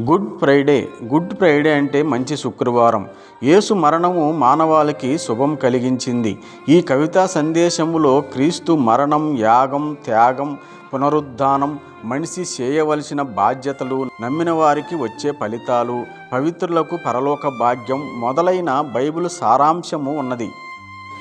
Good Friday. Good Friday అంటే మంచి శుక్రవారం. యేసు మరణము మానవాళికి శుభం కలిగించింది. ఈ కవితా సందేశములో క్రీస్తు మరణం యాగం త్యాగం పునరుద్ధానం మనిషి చేయవలసిన బాధ్యతలు నమ్మిన వారికి వచ్చే ఫలితాలు పవిత్రులకు పరలోక భాగ్యం మొదలైన బైబిల్ సారాంశము ఉన్నది.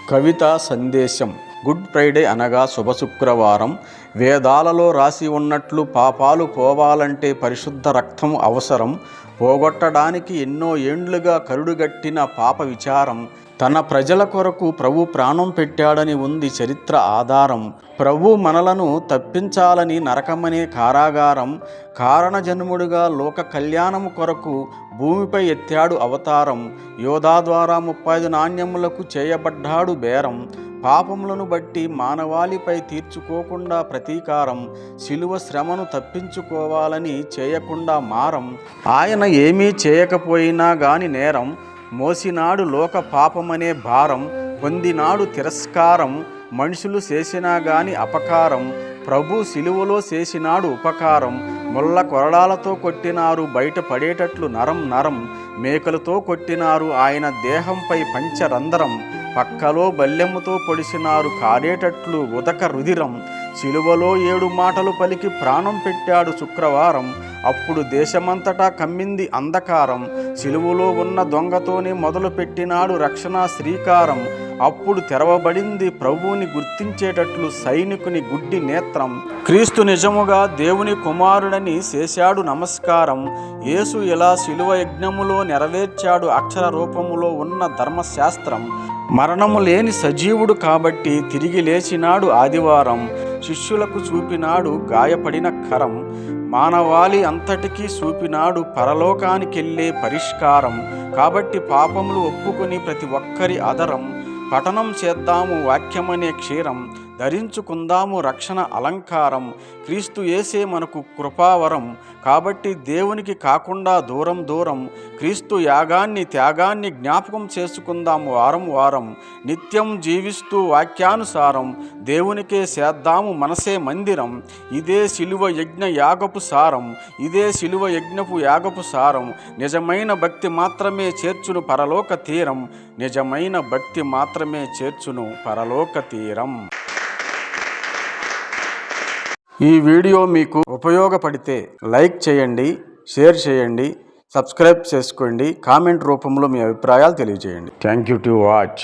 కవిత సందేశం. గుడ్ ఫ్రైడే అనగా శుభ శుక్రవారం. వేదాలలో రాసి ఉన్నట్లు పాపాలు పోవాలంటే పరిశుద్ధ రక్తం అవసరం. పోగొట్టడానికి ఎన్నో ఏండ్లుగా కరుడుగట్టిన పాప విచారం. తన ప్రజల కొరకు ప్రభు ప్రాణం పెట్టాడని ఉంది చరిత్ర ఆధారం. ప్రభు మనలను తప్పించాలని నరకమనే కారాగారం. కారణజన్ముడుగా లోక కళ్యాణము కొరకు భూమిపై ఎత్తాడు అవతారం. యోధా ద్వారా ముప్పై ఐదు నాణ్యములకు చేయబడ్డాడు బేరం. పాపములను బట్టి మానవాళిపై తీర్చుకోకుండా ప్రతీకారం శిలువ శ్రమను తప్పించుకోవాలని చేయకుండా మారం. ఆయన ఏమీ చేయకపోయినా గాని నేరం మోసినాడు లోక పాపమనే భారం పొందినాడు తిరస్కారం మనుషులు చేసినా గాని అపకారం ప్రభు శిలువలో చేసినాడు ఉపకారం ముళ్ళ కొరడాలతో కొట్టినారు బయట పడేటట్లు నరం నరం మేకలతో కొట్టినారు ఆయన దేహంపై పంచరంధ్రం. పక్కలో బల్లెమ్మతో పొడిసినారు కారేటట్లు ఉదక రుధిరం. సిలువలో ఏడు మాటలు పలికి ప్రాణం పెట్టాడు శుక్రవారం. అప్పుడు దేశమంతటా కమ్మింది అంధకారం. సిలువలో ఉన్న దొంగతోనే మొదలు పెట్టినాడు రక్షణ శ్రీకారం. అప్పుడు తెరవబడింది ప్రభువుని గుర్తించేటట్లు సైనికుని గుడ్డి నేత్రం. క్రీస్తు నిజముగా దేవుని కుమారుడని చేశాడు నమస్కారం. యేసు ఇలా శిలువ యజ్ఞములో నెరవేర్చాడు అక్షర రూపములో ఉన్న ధర్మశాస్త్రం. మరణము లేని సజీవుడు కాబట్టి తిరిగి లేచినాడు ఆదివారం. శిష్యులకు చూపినాడు గాయపడిన కరం. మానవాళి అంతటికీ చూపినాడు పరలోకానికెళ్ళే పరిష్కారం. కాబట్టి పాపములు ఒప్పుకొని ప్రతి ఒక్కరి అదరం పఠనం చేద్దాము వాక్యమనే క్షీరం. ధరించుకుందాము రక్షణ అలంకారం. క్రీస్తు ఏసే మనకు కృపావరం. కాబట్టి దేవునికి కాకుండా దూరం దూరం క్రీస్తు యాగాన్ని త్యాగాన్ని జ్ఞాపకం చేసుకుందాము వారం వారం. నిత్యం జీవిస్తూ వాక్యానుసారం దేవునికే చేద్దాము మనసే మందిరం. ఇదే శిలువ యజ్ఞ యాగపు సారం. ఇదే శిలువ యజ్ఞపు యాగపు సారం. నిజమైన భక్తి మాత్రమే చేర్చును పరలోక తీరం. నిజమైన భక్తి మాత్రమే చేర్చును పరలోక తీరం. ఈ వీడియో మీకు ఉపయోగపడితే లైక్ చేయండి షేర్ చేయండి సబ్స్క్రైబ్ చేసుకోండి కామెంట్ రూపంలో మీ అభిప్రాయాలు తెలియజేయండి. Thank you to watch